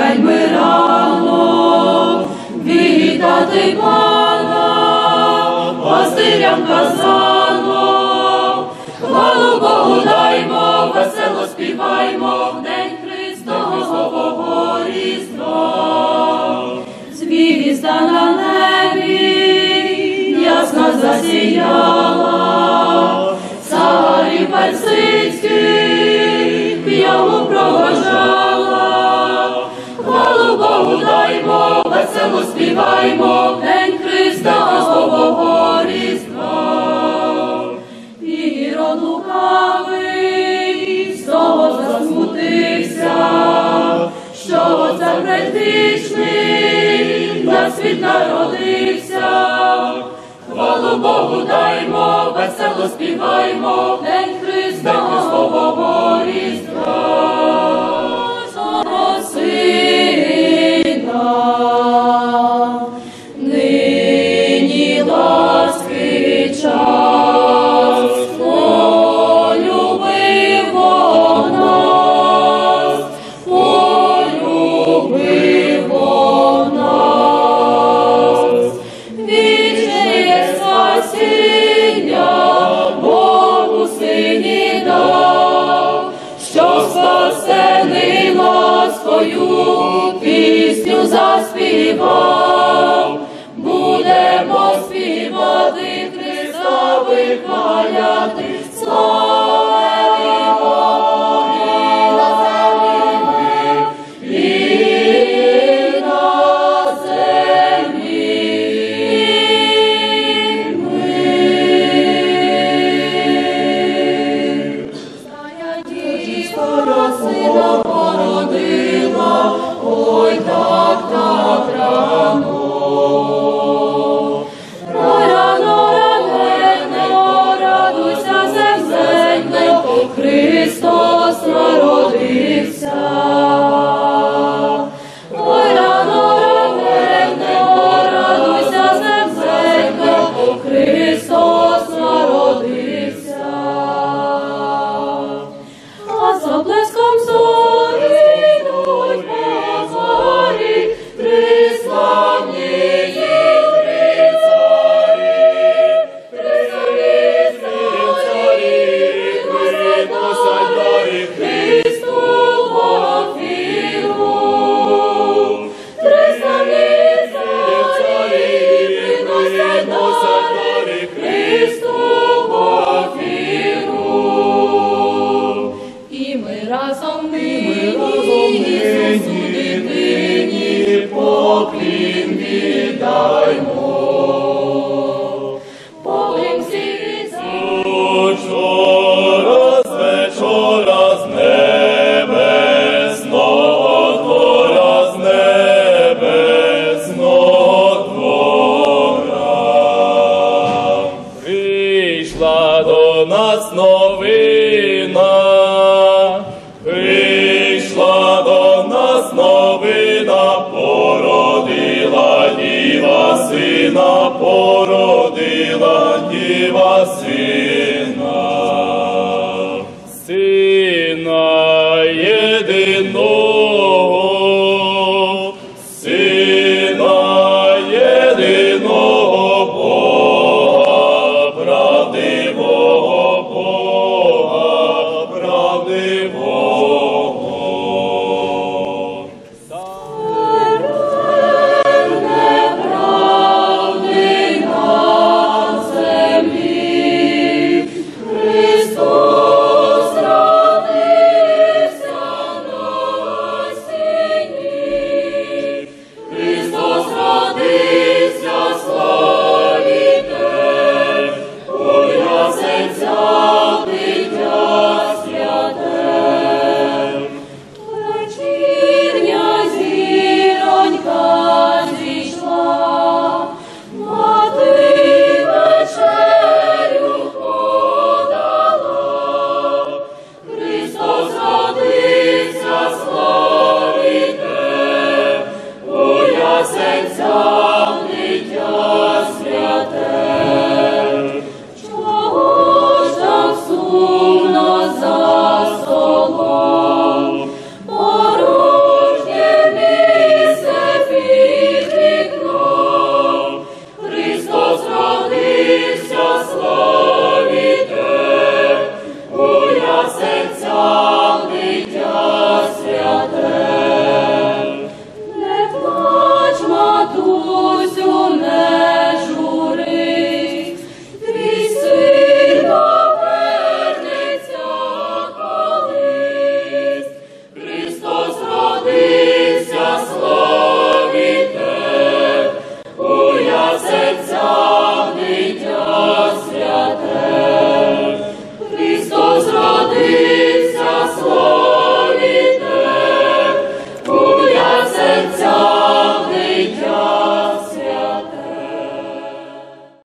вельми вітати пана, пастирям казано, хвалу Богу даймо, весело співаймо в день Христового Різдва. Звізда на небі ясно засіяла, царі персидських Даймо, весело співаймо день Христового Різдва. Ірод лукавий, з того засмутився, що це предвічний на світ народився. Хвалу Богу даймо, весело співаймо день Христового Різдва. Заспівав. Будемо співати Христа вихваляти, нас новина, прийшла до нас новина, породила діва сина, породила діва сина, сина єдиного,